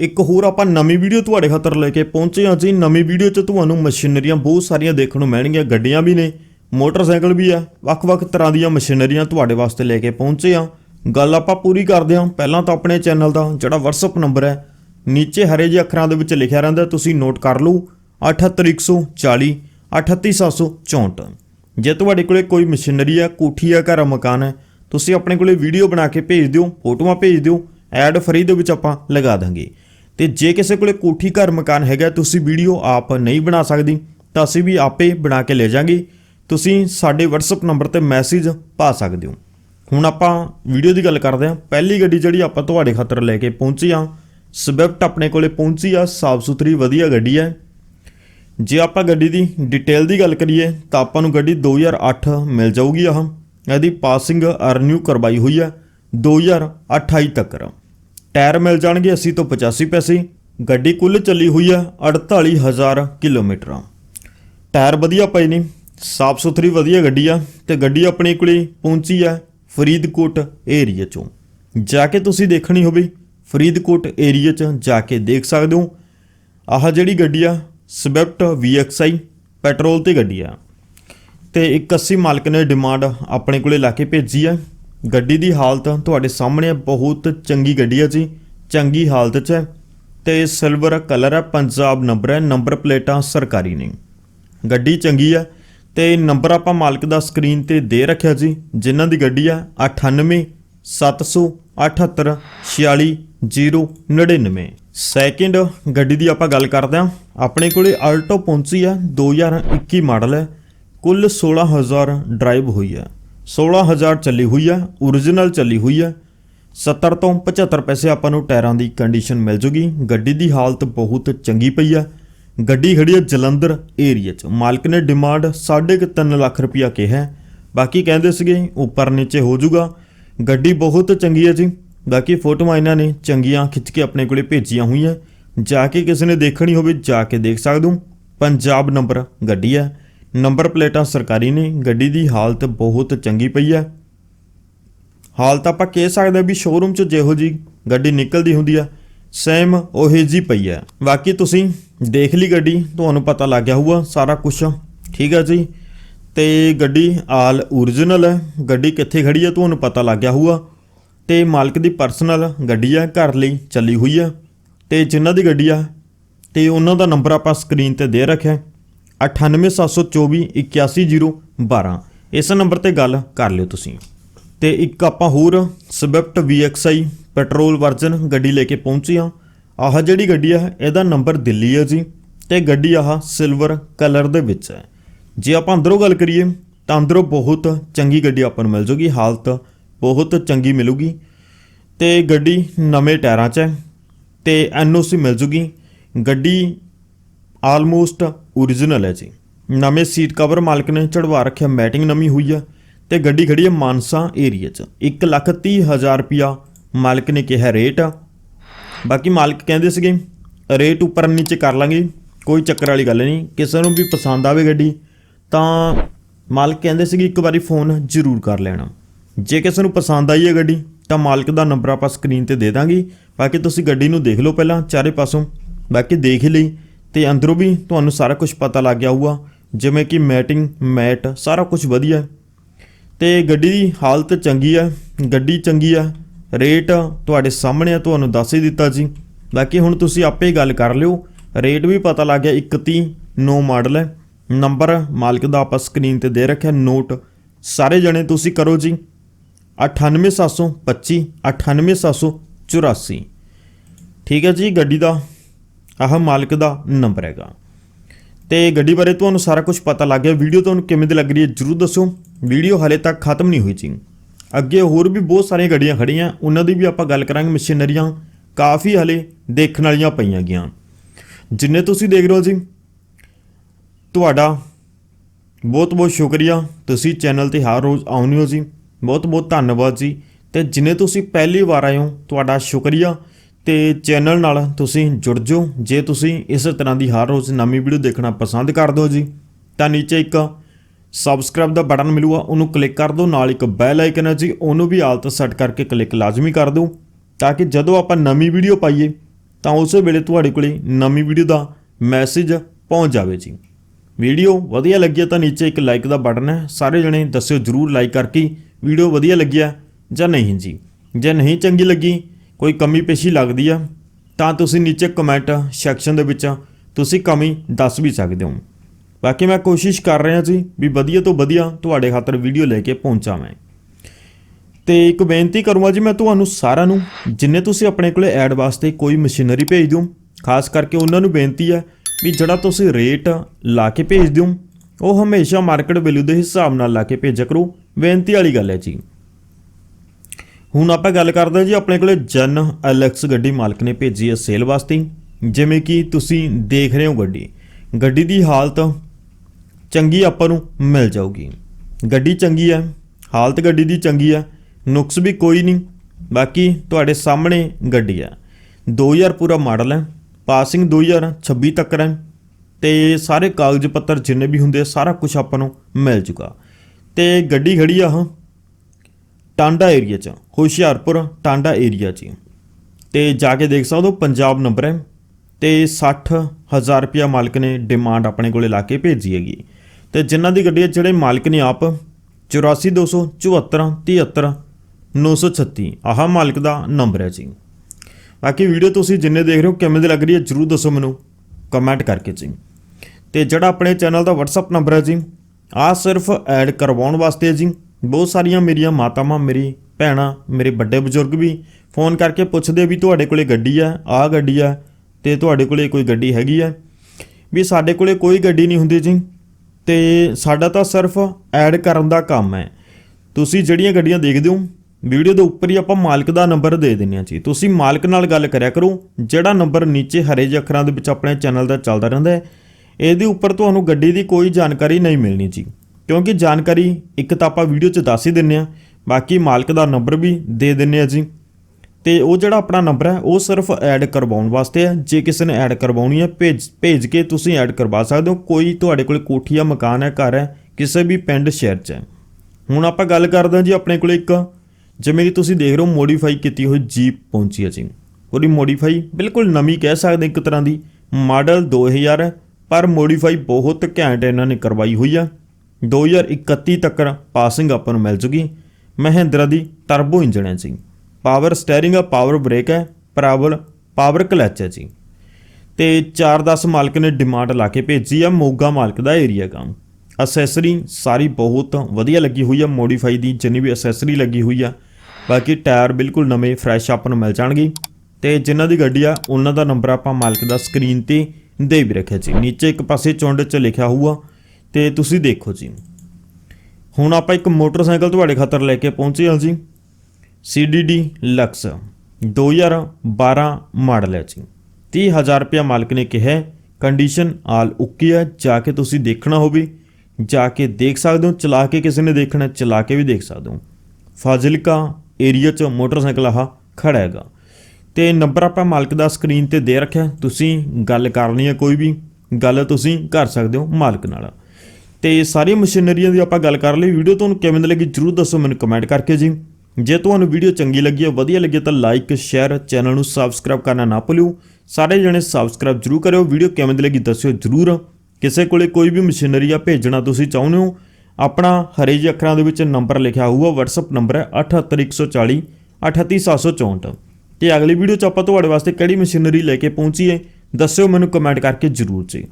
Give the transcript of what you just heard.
ਇੱਕ ਹੋਰ ਆਪਾਂ ਨਵੀਂ ਵੀਡੀਓ ਤੁਹਾਡੇ ਖਾਤਰ ਲੈ ਕੇ ਪਹੁੰਚੇ ਹਾਂ ਜੀ। ਨਵੀਂ ਵੀਡੀਓ 'ਚ ਤੁਹਾਨੂੰ ਮਸ਼ੀਨਰੀਆਂ ਬਹੁਤ ਸਾਰੀਆਂ ਦੇਖਣ ਨੂੰ ਮਿਲਣਗੀਆਂ। ਗੱਡੀਆਂ ਵੀ ਨੇ, ਮੋਟਰਸਾਈਕਲ ਵੀ ਆ। ਵੱਖ-ਵੱਖ ਤਰ੍ਹਾਂ ਦੀਆਂ ਮਸ਼ੀਨਰੀਆਂ ਤੁਹਾਡੇ ਵਾਸਤੇ ਲੈ ਕੇ ਪਹੁੰਚੇ ਹਾਂ। ਗੱਲ ਆਪਾਂ ਪੂਰੀ ਕਰਦੇ ਹਾਂ। ਪਹਿਲਾਂ ਤਾਂ ਆਪਣੇ ਚੈਨਲ ਦਾ ਜਿਹੜਾ WhatsApp ਨੰਬਰ ਹੈ, ਨੀਚੇ ਹਰੇ ਜਿਹੇ ਅੱਖਰਾਂ ਦੇ ਵਿੱਚ ਲਿਖਿਆ ਰਹਿੰਦਾ ਤੁਸੀਂ ਨੋਟ ਕਰ ਲਓ 78140 38764 ਜੇ ਤੁਹਾਡੇ ਕੋਲੇ ਕੋਈ ਮਸ਼ੀਨਰੀ ਹੈ, ਕੋਠੀ ਆ ਘਰ ਮਕਾਨ ਹੈ, ਤੁਸੀਂ ਆਪਣੇ ਕੋਲੇ ਵੀਡੀਓ ਬਣਾ ਕੇ ਭੇਜ ਦਿਓ, ਫੋਟੋਆਂ ਭੇਜ ਦਿਓ, ਐਡ ਫਰੀ ਦੇ ਵਿੱਚ ਆਪਾਂ ਲਗਾ ਦਾਂਗੇ। ਤੇ ਜੇ ਕਿਸੇ ਕੋਲੇ ਕੋਠੀ ਘਰ ਮਕਾਨ ਹੈਗਾ, ਤੁਸੀਂ ਵੀਡੀਓ ਆਪ ਨਹੀਂ ਬਣਾ ਸਕਦੀ, ਤਾਂ ਅਸੀਂ ਵੀ ਆਪੇ ਬਣਾ ਕੇ ਲੈ ਜਾਾਂਗੇ। ਤੁਸੀਂ ਸਾਡੇ WhatsApp ਨੰਬਰ ਤੇ ਮੈਸੇਜ ਪਾ ਸਕਦੇ ਹੋ। ਹੁਣ ਆਪਾਂ ਵੀਡੀਓ ਦੀ ਗੱਲ ਕਰਦੇ ਹਾਂ। ਪਹਿਲੀ ਗੱਡੀ ਜਿਹੜੀ ਆਪਾਂ ਤੁਹਾਡੇ ਖਾਤਰ ਲੈ ਕੇ ਪਹੁੰਚੀ ਹਾਂ, ਸਵਿਫਟ ਆਪਣੇ ਕੋਲੇ ਪਹੁੰਚੀ ਆ, ਸਾਫ਼ ਸੁਥਰੀ, ਵਧੀਆ ਗੱਡੀ ਹੈ। ਜੇ ਆਪਾਂ ਗੱਡੀ ਦੀ ਡਿਟੇਲ ਦੀ ਗੱਲ ਕਰੀਏ, ਤਾਂ ਆਪਾਂ ਨੂੰ ਗੱਡੀ 2008 ਮਿਲ ਜਾਊਗੀ ਆਹ। ਇਹਦੀ ਪਾਸਿੰਗ ਅਰਨਿਊ ਕਰਵਾਈ ਹੋਈ ਹੈ 2028 ਤੱਕ। ਟਾਇਰ ਮਿਲ ਜਾਣਗੇ 80 ਤੋਂ 85 ਪੈਸੇ। ਗੱਡੀ ਕੁੱਲ ਚੱਲੀ ਹੋਈ ਹੈ 48000 ਕਿਲੋਮੀਟਰਾਂ। ਟਾਇਰ ਵਧੀਆ ਪਏ ਨੇ, ਸਾਫ਼ ਸੁਥਰੀ ਵਧੀਆ ਗੱਡੀ ਆ ਤੇ ਗੱਡੀ ਆਪਣੇ ਕੋਲੇ ਪਹੁੰਚੀ ਆ ਫਰੀਦਕੋਟ ਏਰੀਆ ਚੋਂ। ਜਾ ਕੇ ਤੁਸੀਂ ਦੇਖਣੀ ਹੋਵੇ, ਫਰੀਦਕੋਟ ਏਰੀਆ 'ਚ ਜਾ ਕੇ ਦੇਖ ਸਕਦੇ ਹੋ। ਆਹ ਜਿਹੜੀ ਗੱਡੀ ਆ, ਸਵਿਫਟ VXI ਪੈਟਰੋਲ ਤੇ ਗੱਡੀ ਆ। ਤੇ 81 ਮਾਲਕ ਨੇ ਡਿਮਾਂਡ ਆਪਣੇ ਕੋਲੇ ਲਾ ਕੇ ਭੇਜੀ ਆ। ਗੱਡੀ ਦੀ ਹਾਲਤ ਤੁਹਾਡੇ ਸਾਹਮਣੇ ਬਹੁਤ ਚੰਗੀ ਗੱਡੀ ਹੈ ਜੀ, ਚੰਗੀ ਹਾਲਤ 'ਚ ਹੈ ਤੇ ਸਿਲਵਰ ਕਲਰ ਹੈ ਪੰਜਾਬ ਨੰਬਰ ਹੈ ਨੰਬਰ ਪਲੇਟਾਂ ਸਰਕਾਰੀ ਨੇ। ਗੱਡੀ ਚੰਗੀ ਹੈ ਤੇ ਨੰਬਰ ਆਪਾਂ ਮਾਲਕ ਦਾ ਸਕਰੀਨ ਤੇ ਦੇ ਰੱਖਿਆ ਜੀ, ਜਿਨ੍ਹਾਂ ਦੀ ਗੱਡੀ ਆ 98 778 46 099 ਸੈਕਿੰਡ ਗੱਡੀ ਦੀ ਆਪਾਂ ਗੱਲ ਕਰਦੇ ਆ ਆਪਣੇ ਕੋਲੇ ਆਲਟੋ ਪਹੁੰਚੀ ਆ 2021 ਮਾਡਲ ਹੈ, ਕੁੱਲ 16000 ਡਰਾਈਵ ਹੋਈ ਹੈ। 16000 ਚੱਲੀ ਹੋਈ ਹੈ origignal ਚੱਲੀ ਹੋਈ ਹੈ 70 ਤੋਂ 75 ਪੈਸੇ ਆਪਾਂ ਨੂੰ ਟਾਇਰਾਂ ਦੀ ਕੰਡੀਸ਼ਨ ਮਿਲ ਜੂਗੀ। ਗੱਡੀ ਦੀ ਹਾਲਤ ਬਹੁਤ ਚੰਗੀ ਪਈ ਹੈ ਗੱਡੀ ਖੜੀ ਹੈ ਜਲੰਧਰ ਏਰੀਆ 'ਚ। ਮਾਲਕ ਨੇ ਡਿਮਾਂਡ 3.5 ਲੱਖ ਰੁਪਇਆ ਕਿਹਾ ਬਾਕੀ ਕਹਿੰਦੇ ਸੀਗੇ, ਉੱਪਰ ਨੀਚੇ ਹੋ ਜਾਊਗਾ ਗੱਡੀ ਬਹੁਤ ਚੰਗੀ ਹੈ ਜੀ। ਬਾਕੀ ਫੋਟੋਆਂ ਇਹਨਾਂ ਨੇ ਚੰਗੀਆਂ ਖਿੱਚ ਕੇ ਆਪਣੇ ਕੋਲੇ ਭੇਜੀਆਂ ਹੋਈਆਂ। ਜਾ ਕੇ ਕਿਸੇ ਨੇ ਦੇਖਣੀ ਹੋਵੇ, ਜਾ ਕੇ ਦੇਖ ਸਕਦੇ ਪੰਜਾਬ ਨੰਬਰ ਗੱਡੀ ਹੈ ਨੰਬਰ ਪਲੇਟਾਂ ਸਰਕਾਰੀ ਨੇ, ਗੱਡੀ ਦੀ ਹਾਲਤ ਬਹੁਤ ਚੰਗੀ ਪਈ ਹੈ। ਹਾਲਤ ਆਪਾਂ ਕਹਿ ਸਕਦੇ ਵੀ ਸ਼ੋਰੂਮ 'ਚ ਜਿਹੋ ਜੀ ਗੱਡੀ ਨਿਕਲਦੀ ਹੁੰਦੀ ਆ ਸੇਮ ਉਹੇ ਜੀ ਪਈ ਹੈ। ਬਾਕੀ ਤੁਸੀਂ ਦੇਖ ਲਈ ਗੱਡੀ, ਤੁਹਾਨੂੰ ਪਤਾ ਲੱਗ ਗਿਆ ਹੋਊਗਾ ਸਾਰਾ ਕੁਝ ਠੀਕ ਹੈ ਜੀ? ਤੇ ਗੱਡੀ ਆਲ origignal ਹੈ, ਗੱਡੀ ਕਿੱਥੇ ਖੜੀ ਹੈ ਤੁਹਾਨੂੰ ਪਤਾ ਲੱਗ ਗਿਆ ਹੋਊਗਾ। ਤੇ ਮਾਲਕ ਦੀ ਪਰਸਨਲ ਗੱਡੀ ਹੈ, ਘਰ ਲਈ ਚੱਲੀ ਹੋਈ ਹੈ। ਤੇ ਜਿਨ੍ਹਾਂ ਦੀ ਗੱਡੀ ਆ, ਤੇ ਉਹਨਾਂ ਦਾ ਨੰਬਰ ਆਪਾਂ ਸਕਰੀਨ ਤੇ ਦੇ ਰੱਖਿਆ। 98724 81012 ਇਸ ਨੰਬਰ ਤੇ ਗੱਲ ਕਰ ਲਿਓ ਤੁਸੀਂ। ਤੇ ਇੱਕ ਆਪਾਂ ਹੋਰ ਸਵਿਫਟ VXI ਪੈਟਰੋਲ ਵਰਜ਼ਨ ਗੱਡੀ ਲੈ ਕੇ ਪਹੁੰਚੇ ਆ ਆਹ ਜਿਹੜੀ ਗੱਡੀ ਆ, ਇਹਦਾ ਨੰਬਰ ਦਿੱਲੀ ਹੈ ਜੀ। ਤੇ ਗੱਡੀ ਆਹ ਸਿਲਵਰ ਕਲਰ ਦੇ ਵਿੱਚ ਹੈ। ਜੇ ਆਪਾਂ ਅੰਦਰੋਂ ਗੱਲ ਕਰੀਏ, ਤਾਂ ਅੰਦਰੋਂ ਬਹੁਤ ਚੰਗੀ ਗੱਡੀ ਆਪਾਂ ਨੂੰ ਮਿਲ ਜੂਗੀ। ਹਾਲਤ ਬਹੁਤ ਚੰਗੀ ਮਿਲੂਗੀ। ਤੇ ਗੱਡੀ ਨਵੇਂ ਟਾਇਰਾਂ 'ਚ ਹੈ। ਤੇ NOC ਮਿਲ ਜੂਗੀ। ਗੱਡੀ ਆਲਮੋਸਟ origignal ਹੈ ਜੀ। ਨਵੇਂ ਸੀਟ ਕਵਰ ਮਾਲਕ ਨੇ ਚੜਵਾ ਰੱਖਿਆ ਮੈਟਿੰਗ ਨਵੀਂ ਹੋਈ ਆ ਤੇ ਗੱਡੀ ਖੜੀ ਹੈ ਮਾਨਸਾ ਏਰੀਆ 'ਚ। 130000 ਰੁਪਿਆ ਮਾਲਕ ਨੇ ਕਿਹਾ ਰੇਟ ਆ। ਬਾਕੀ ਮਾਲਕ ਕਹਿੰਦੇ ਸੀਗੇ ਰੇਟ ਉੱਪਰ ਨੀਚੇ ਕਰ ਲਾਂਗੇ ਕੋਈ ਚੱਕਰ ਵਾਲੀ ਗੱਲ ਨਹੀਂ। ਕਿਸੇ ਨੂੰ ਵੀ ਪਸੰਦ ਆਵੇ ਗੱਡੀ, ਤਾਂ ਮਾਲਕ ਕਹਿੰਦੇ ਸੀਗੇ ਇੱਕ ਵਾਰੀ ਫੋਨ ਜ਼ਰੂਰ ਕਰ ਲੈਣਾ। ਜੇ ਕਿਸੇ ਨੂੰ ਪਸੰਦ ਆਈ ਹੈ ਗੱਡੀ, ਤਾਂ ਮਾਲਕ ਦਾ ਨੰਬਰ ਆਪਾਂ ਸਕਰੀਨ ਤੇ ਦੇ ਦਾਂਗੇ। ਬਾਕੀ ਤੁਸੀਂ ਗੱਡੀ ਨੂੰ ਦੇਖ ਲਓ ਪਹਿਲਾਂ, ਚਾਰੇ ਪਾਸੋਂ। ਬਾਕੀ ਦੇਖ ਹੀ ਲਈ। ਤੇ ਅੰਦਰੋਂ ਵੀ ਤੁਹਾਨੂੰ ਸਾਰਾ ਕੁਝ ਪਤਾ ਲੱਗ ਗਿਆ ਹੋਊਗਾ, ਜਿਵੇਂ ਕਿ ਮੈਟਿੰਗ, ਮੈਟ, ਸਾਰਾ ਕੁਝ ਵਧੀਆ ਹੈ। ਤੇ ਗੱਡੀ ਦੀ ਹਾਲਤ ਚੰਗੀ ਹੈ, ਗੱਡੀ ਚੰਗੀ ਹੈ, ਰੇਟ ਤੁਹਾਡੇ ਸਾਹਮਣੇ ਆ, ਤੁਹਾਨੂੰ ਦੱਸ ਹੀ ਦਿੱਤਾ ਜੀ। ਬਾਕੀ ਹੁਣ ਤੁਸੀਂ ਆਪੇ ਗੱਲ ਕਰ ਲਿਓ, ਰੇਟ ਵੀ ਪਤਾ ਲੱਗ ਗਿਆ 31 9 ਮਾਡਲ ਹੈ। ਨੰਬਰ ਮਾਲਕ ਦਾ ਆਪਾਂ ਸਕਰੀਨ ਤੇ ਦੇ ਰੱਖਿਆ, ਨੋਟ। ਸਾਰੇ ਜਣੇ ਤੁਸੀਂ ਕਰੋ ਜੀ। 98725 98784 ਠੀਕ ਹੈ ਜੀ, ਗੱਡੀ ਦਾ ਆਹ ਮਾਲਕ ਦਾ ਨੰਬਰ ਹੈਗਾ। ਤੇ ਗੱਡੀ ਬਾਰੇ ਤੁਹਾਨੂੰ ਸਾਰਾ ਕੁਝ ਪਤਾ ਲੱਗ ਗਿਆ। ਵੀਡੀਓ ਤੁਹਾਨੂੰ ਕਿਵੇਂ ਦੀ ਲੱਗ ਰਹੀ ਹੈ ਜਰੂਰ ਦੱਸੋ। ਵੀਡੀਓ ਹਲੇ ਤੱਕ ਖਤਮ ਨਹੀਂ ਹੋਈ ਜੀ। ਅੱਗੇ ਹੋਰ ਵੀ ਬਹੁਤ ਸਾਰੀਆਂ ਗੱਡੀਆਂ ਖੜੀਆਂ ਉਹਨਾਂ ਦੀ ਵੀ ਆਪਾਂ ਗੱਲ ਕਰਾਂਗੇ ਮਸ਼ੀਨਰੀਆਂ। ਕਾਫੀ ਹਲੇ ਦੇਖਣ ਵਾਲੀਆਂ ਪਈਆਂ ਗਈਆਂ। ਜਿੰਨੇ ਤੁਸੀਂ ਦੇਖ ਰਹੇ ਹੋ ਜੀ, ਤੁਹਾਡਾ ਬਹੁਤ ਬਹੁਤ ਸ਼ੁਕਰੀਆ। ਤੁਸੀਂ ਚੈਨਲ ਤੇ ਹਰ ਰੋਜ਼ ਆਉਂਦੇ ਹੋ ਜੀ। ਬਹੁਤ ਬਹੁਤ ਧੰਨਵਾਦ ਜੀ। ਤੇ ਜਿੰਨੇ ਤੁਸੀਂ ਪਹਿਲੀ ਵਾਰ ਆਏ ਹੋ, ਤੁਹਾਡਾ ਸ਼ੁਕਰੀਆ। ਤੇ ਚੈਨਲ ਨਾਲ ਤੁਸੀਂ ਜੁੜ ਜਾਓ। ਜੇ ਤੁਸੀਂ ਇਸ ਤਰ੍ਹਾਂ ਦੀ ਹਰ ਰੋਜ਼ ਨਵੀਂ ਵੀਡੀਓ ਦੇਖਣਾ ਪਸੰਦ ਕਰਦੇ ਹੋ ਜੀ, ਤਾਂ ਨੀਚੇ ਇੱਕ ਸਬਸਕ੍ਰਾਈਬ ਦਾ ਬਟਨ ਮਿਲੂਗਾ, ਉਹਨੂੰ ਕਲਿੱਕ ਕਰ ਦਿਓ, ਨਾਲ ਇੱਕ ਬੈਲ ਆਈਕਨ ਹੈ ਜੀ, ਉਹਨੂੰ ਵੀ ਆਲਤ ਸੈੱਟ ਕਰਕੇ ਕਲਿੱਕ ਲਾਜ਼ਮੀ ਕਰ ਦਿਓ, ਤਾਂ ਕਿ ਜਦੋਂ ਆਪਾਂ ਨਵੀਂ ਵੀਡੀਓ ਪਾਈਏ, ਤਾਂ ਉਸੇ ਵੇਲੇ ਤੁਹਾਡੇ ਕੋਲੇ ਨਵੀਂ ਵੀਡੀਓ ਦਾ ਮੈਸੇਜ ਪਹੁੰਚ ਜਾਵੇ ਜੀ। ਵੀਡੀਓ ਵਧੀਆ ਲੱਗੀ ਹੈ ਤਾਂ ਨੀਚੇ ਇੱਕ ਲਾਈਕ ਦਾ ਬਟਨ ਹੈ, ਸਾਰੇ ਜਣੇ ਦੱਸਿਓ ਜਰੂਰ ਲਾਈਕ ਕਰਕੇ ਵੀਡੀਓ ਵਧੀਆ ਲੱਗਿਆ ਜਾਂ ਨਹੀਂ ਜੀ। ਜੇ ਨਹੀਂ ਚੰਗੀ ਲੱਗੀ ਕੋਈ ਕਮੀ ਪੇਸ਼ੀ ਲੱਗਦੀ ਆ, ਤਾਂ ਤੁਸੀਂ ਨੀਚੇ ਕਮੈਂਟ ਸੈਕਸ਼ਨ ਦੇ ਵਿੱਚ ਤੁਸੀਂ ਕਮੀ ਦੱਸ ਵੀ ਸਕਦੇ ਹੋ। ਬਾਕੀ ਮੈਂ ਕੋਸ਼ਿਸ਼ ਕਰ ਰਿਹਾ ਜੀ ਵੀ ਵਧੀਆ ਤੋਂ ਵਧੀਆ ਤੁਹਾਡੇ ਖਾਤਰ ਵੀਡੀਓ ਲੈ ਕੇ ਪਹੁੰਚਾਂ ਮੈਂ ਤੇ ਇੱਕ ਬੇਨਤੀ ਕਰੂੰਗਾ ਜੀ ਮੈਂ ਤੁਹਾਨੂੰ ਸਾਰਿਆਂ ਨੂੰ, ਜਿੰਨੇ ਤੁਸੀਂ ਆਪਣੇ ਕੋਲੇ ਐਡ ਵਾਸਤੇ ਕੋਈ ਮਸ਼ੀਨਰੀ ਭੇਜ ਦਿਓ, ਖਾਸ ਕਰਕੇ ਉਹਨਾਂ ਨੂੰ ਬੇਨਤੀ ਹੈ ਵੀ ਜਿਹੜਾ ਤੁਸੀਂ ਰੇਟ ਲਾ ਕੇ ਭੇਜ ਦਿਓ, ਉਹ ਹਮੇਸ਼ਾ ਮਾਰਕੀਟ ਵੈਲਿਊ ਦੇ ਹਿਸਾਬ ਨਾਲ ਲਾ ਕੇ ਭੇਜਿਆ ਕਰੋ। ਬੇਨਤੀ ਵਾਲੀ ਗੱਲ ਹੈ ਜੀ। ਹੁਣ ਆਪਾਂ ਗੱਲ ਕਰਦੇ ਹਾਂ ਜੀ ਆਪਣੇ ਕੋਲੇ ਜਨ ਐਲਐਕਸ ਗੱਡੀ ਮਾਲਕ ਨੇ ਭੇਜੀ ਹੈ ਸੇਲ ਵਾਸਤੇ। ਜਿਵੇਂ ਕਿ ਤੁਸੀਂ ਦੇਖ ਰਹੇ ਹੋ ਗੱਡੀ। ਗੱਡੀ ਦੀ ਹਾਲਤ ਚੰਗੀ ਆਪਾਂ ਨੂੰ ਮਿਲ ਜਾਊਗੀ। ਗੱਡੀ ਚੰਗੀ ਹੈ, ਹਾਲਤ ਗੱਡੀ ਦੀ ਚੰਗੀ ਹੈ, ਨੁਕਸ ਵੀ ਕੋਈ ਨਹੀਂ। ਬਾਕੀ ਤੁਹਾਡੇ ਸਾਹਮਣੇ ਗੱਡੀ ਹੈ। 2000 ਪੂਰਾ ਮਾਡਲ ਹੈ, ਪਾਸਿੰਗ 2026 ਤੱਕ ਹੈ ਤੇ ਸਾਰੇ ਕਾਗਜ਼ ਪੱਤਰ ਜਿੰਨੇ ਵੀ ਹੁੰਦੇ ਸਾਰਾ ਕੁਝ ਆਪਾਂ ਨੂੰ ਮਿਲ ਚੁੱਕਾ। ਤੇ ਗੱਡੀ ਖੜੀ ਆ ਆਹ ਟਾਂਡਾ ਏਰੀਆ 'ਚ ਹੁਸ਼ਿਆਰਪੁਰ, ਟਾਂਡਾ ਏਰੀਆ 'ਚ ਤੇ ਜਾ ਕੇ ਦੇਖ ਸਕਦੇ ਹੋ, ਪੰਜਾਬ ਨੰਬਰ ਹੈ। ਤੇ 60000 ਰੁਪਿਆ ਮਾਲਕ ਨੇ ਡਿਮਾਂਡ ਆਪਣੇ ਕੋਲੇ ਲਾ ਕੇ ਭੇਜੀ ਹੈਗੀ। ਤੇ ਜਿਨ੍ਹਾਂ ਦੀ ਗੱਡੀ ਹੈ, ਜਿਹੜੇ ਮਾਲਕ ਨੇ ਆਪ 8424 73 936 ਆਹ ਮਾਲਕ ਦਾ ਨੰਬਰ ਹੈ ਜੀ। ਬਾਕੀ ਵੀਡੀਓ ਤੁਸੀਂ ਜਿੰਨੇ ਦੇਖ ਰਹੇ ਹੋ, ਕਿਵੇਂ ਦੀ ਲੱਗ ਰਹੀ ਹੈ, ਜਰੂਰ ਦੱਸੋ ਮੈਨੂੰ ਕਮੈਂਟ ਕਰਕੇ ਜੀ। ਤੇ ਜਿਹੜਾ ਆਪਣੇ ਚੈਨਲ ਦਾ WhatsApp ਨੰਬਰ ਹੈ ਜੀ ਆ ਸਿਰਫ ਐਡ ਕਰਵਾਉਣ ਵਾਸਤੇ ਹੈ ਜੀ। ਬਹੁਤ ਸਾਰੀਆਂ ਮੇਰੀਆਂ ਮਾਤਾਵਾਂ, ਮੇਰੀ ਭੈਣਾਂ, ਮੇਰੇ ਵੱਡੇ ਬਜ਼ੁਰਗ ਵੀ ਫੋਨ ਕਰਕੇ ਪੁੱਛਦੇ ਵੀ ਤੁਹਾਡੇ ਕੋਲੇ ਗੱਡੀ ਆ ਆ ਗੱਡੀ ਆ ਤੇ ਤੁਹਾਡੇ ਕੋਲੇ ਕੋਈ ਗੱਡੀ ਹੈਗੀ ਆ। ਵੀ ਸਾਡੇ ਕੋਲੇ ਕੋਈ ਗੱਡੀ ਨਹੀਂ ਹੁੰਦੀ ਜੀ ਤੇ ਸਾਡਾ ਤਾਂ ਸਿਰਫ ਐਡ ਕਰਨ ਦਾ ਕੰਮ ਹੈ। ਤੁਸੀਂ ਜਿਹੜੀਆਂ ਗੱਡੀਆਂ ਦੇਖਦੇ ਹੋ, ਵੀਡੀਓ ਦੇ ਉੱਪਰ ਹੀ ਆਪਾਂ ਮਾਲਕ ਦਾ ਨੰਬਰ ਦੇ ਦਿੰਦੇ ਹਾਂ ਜੀ। ਤੁਸੀਂ ਮਾਲਕ ਨਾਲ ਗੱਲ ਕਰਿਆ ਕਰੋ, ਜਿਹੜਾ ਨੰਬਰ ਨੀਚੇ ਹਰੇ ਜਿਹੇ ਅੱਖਰਾਂ ਦੇ ਵਿੱਚ ਆਪਣੇ ਚੈਨਲ ਦਾ ਚੱਲਦਾ ਰਹਿੰਦਾ ਹੈ, ਇਹਦੇ ਉੱਪਰ ਤੁਹਾਨੂੰ ਗੱਡੀ ਦੀ ਕੋਈ ਜਾਣਕਾਰੀ ਨਹੀਂ ਮਿਲਣੀ ਜੀ। ਕਿਉਂਕਿ ਜਾਣਕਾਰੀ ਇੱਕ ਤਾਂ ਆਪਾਂ ਵੀਡੀਓ 'ਚ ਦੱਸ ਹੀ ਦਿੰਨੇ ਆ ਬਾਕੀ ਮਾਲਕ ਦਾ ਨੰਬਰ ਵੀ ਦੇ ਦਿੰਨੇ ਆ ਜੀ। ਤੇ ਉਹ ਜਿਹੜਾ ਆਪਣਾ ਨੰਬਰ ਹੈ, ਉਹ ਸਿਰਫ ਐਡ ਕਰਵਾਉਣ ਵਾਸਤੇ ਹੈ। ਜੇ ਕਿਸੇ ਨੇ ਐਡ ਕਰਵਾਉਣੀ ਹੈ, ਭੇਜ ਭੇਜ ਕੇ ਤੁਸੀਂ ਐਡ ਕਰਵਾ ਸਕਦੇ ਹੋ। ਕੋਈ ਤੁਹਾਡੇ ਕੋਲ ਕੋਠੀ ਜਾਂ ਮਕਾਨ ਹੈ, ਘਰ ਹੈ, ਕਿਸੇ ਵੀ ਪਿੰਡ, ਸ਼ਹਿਰ 'ਚ ਹੈ। ਹੁਣ ਆਪਾਂ ਗੱਲ ਕਰਦੇ ਹਾਂ ਜੀ ਆਪਣੇ ਕੋਲ ਇੱਕ, ਜਿਵੇਂ ਕਿ ਤੁਸੀਂ ਦੇਖ ਰਹੇ ਹੋ ਮੋਡੀਫਾਈ ਕੀਤੀ ਹੋਈ ਜੀਪ ਪਹੁੰਚੀ ਹੈ ਜੀ। ਉਹਦੀ ਮੋਡੀਫਾਈ ਬਿਲਕੁਲ ਨਵੀਂ ਕਹਿ ਸਕਦੇ ਇੱਕ ਤਰ੍ਹਾਂ ਦੀ। ਮਾਡਲ 2000 ਹੈ, ਪਰ ਮੋਡੀਫਾਈ ਬਹੁਤ ਘੈਂਟ ਇਹਨਾਂ ਨੇ ਕਰਵਾਈ ਹੋਈ ਆ। 2031 ਤੱਕ ਪਾਸਿੰਗ ਆਪਾਂ ਨੂੰ ਮਿਲ ਜੂਗੀ ਮਹਿੰਦਰਾ ਦੀ ਟਰਬੋ ਇੰਜਨ ਹੈ ਜੀ। ਪਾਵਰ ਸਟੀਅਰਿੰਗ ਆ ਪਾਵਰ ਬ੍ਰੇਕ ਹੈ ਪਾਵਰ ਪਾਵਰ ਕਲਚ ਹੈ ਜੀ। ਤੇ 410 ਮਾਲਕ ਨੇ ਡਿਮਾਂਡ ਲਾ ਕੇ ਭੇਜੀ ਆ, ਮੋਗਾ ਮਾਲਕ ਦਾ ਏਰੀਆ ਕੰਮ। ਅਸੈਸਰੀ ਸਾਰੀ ਬਹੁਤ ਵਧੀਆ ਲੱਗੀ ਹੋਈ ਆ ਮੋਡੀਫਾਈ ਦੀ ਜਿੰਨੀ ਵੀ ਅਸੈਸਰੀ ਲੱਗੀ ਹੋਈ ਆ, ਬਾਕੀ ਟਾਇਰ ਬਿਲਕੁਲ ਨਵੇਂ ਫਰੈਸ਼ ਆਪਾਂ ਨੂੰ ਮਿਲ ਜਾਣਗੇ। ਤੇ ਜਿਨ੍ਹਾਂ ਦੀ ਗੱਡੀ ਆ, ਉਹਨਾਂ ਦਾ ਨੰਬਰ ਆਪਾਂ ਮਾਲਕ ਦਾ ਸਕਰੀਨ ਤੇ ਦੇ ਵੀ ਰੱਖਿਆ ਜੀ। ਨੀਚੇ ਇੱਕ ਪਾਸੇ ਚੁੰਡ 'ਚ ਲਿਖਿਆ ਹੋਊਗਾ ਤੇ ਤੁਸੀਂ ਦੇਖੋ ਜੀ। ਹੁਣ ਆਪਾਂ ਇੱਕ ਮੋਟਰਸਾਈਕਲ ਤੁਹਾਡੇ ਖਾਤਰ ਲੈ ਕੇ ਪਹੁੰਚੇ ਹਾਂ ਜੀ। CDD ਲਕਸ 2012 ਮਾਡਲ ਹੈ ਜੀ। 30000 ਰੁਪਇਆ ਮਾਲਕ ਨੇ ਕਿਹਾ ਕੰਡੀਸ਼ਨ ਆਲ ਓਕੇ ਹੈ। ਜਾ ਕੇ ਤੁਸੀਂ ਦੇਖਣਾ ਹੋਵੇ। ਜਾ ਕੇ ਦੇਖ ਸਕਦੇ ਹੋ। ਚਲਾ ਕੇ ਕਿਸੇ ਨੇ ਦੇਖਣਾ ਚਲਾ ਕੇ ਵੀ ਦੇਖ ਸਕਦੇ ਹੋ। ਫਾਜ਼ਿਲਕਾ ਏਰੀਆ 'ਚ ਮੋਟਰਸਾਈਕਲ ਆਹ ਖੜਾ ਹੈਗਾ। ਤੇ ਨੰਬਰ ਆਪਾਂ ਮਾਲਕ ਦਾ ਸਕਰੀਨ ਤੇ ਦੇ ਰੱਖਿਆ। ਤੁਸੀਂ ਗੱਲ ਕਰਨੀ ਹੈ ਕੋਈ ਵੀ। ਗੱਲ ਤੁਸੀਂ ਕਰ ਸਕਦੇ ਹੋ ਮਾਲਕ ਨਾਲ। ਤੇ ਸਾਰੀਆਂ ਮਸ਼ੀਨਰੀਆਂ ਦੀ ਆਪਾਂ ਗੱਲ ਕਰ ਲਈ। ਵੀਡੀਓ ਤੁਹਾਨੂੰ ਕਿਵੇਂ ਦੀ ਲੱਗੀ ਜਰੂਰ ਦੱਸੋ ਮੈਨੂੰ ਕਮੈਂਟ ਕਰਕੇ ਜੀ। ਜੇ ਤੁਹਾਨੂੰ ਵੀਡੀਓ ਚੰਗੀ ਲੱਗੀ ਹੈ, ਵਧੀਆ ਲੱਗੀ ਤਾਂ ਲਾਈਕ ਸ਼ੇਅਰ ਚੈਨਲ ਨੂੰ ਸਬਸਕ੍ਰਾਈਬ ਕਰਨਾ ਨਾ ਭੁੱਲਿਓ। ਸਾਰੇ ਜਣੇ ਸਬਸਕ੍ਰਾਈਬ ਜਰੂਰ ਕਰਿਓ। ਵੀਡੀਓ ਕਿਵੇਂ ਦੀ ਲੱਗੀ ਦੱਸਿਓ ਜਰੂਰ। ਕਿਸੇ ਕੋਲੇ ਕੋਈ ਵੀ ਮਸ਼ੀਨਰੀ ਆ, ਭੇਜਣਾ ਤੁਸੀਂ ਚਾਹੁੰਦੇ ਹੋ, ਆਪਣਾ ਹਰੇ ਜਿਹੇ ਅੱਖਰਾਂ ਦੇ ਵਿੱਚ ਨੰਬਰ ਲਿਖਿਆ ਹੋਊਗਾ। WhatsApp ਨੰਬਰ ਹੈ 78140 38764 ਤੇ ਅਗਲੀ ਵੀਡੀਓ ਚ ਆਪਾਂ ਤੁਹਾਡੇ ਵਾਸਤੇ ਕਿਹੜੀ ਮਸ਼ੀਨਰੀ ਲੈ ਕੇ ਪਹੁੰਚੀਏ, ਦੱਸਿਓ ਮੈਨੂੰ ਕਮੈਂਟ ਕਰਕੇ ਜਰੂਰ ਜੀ।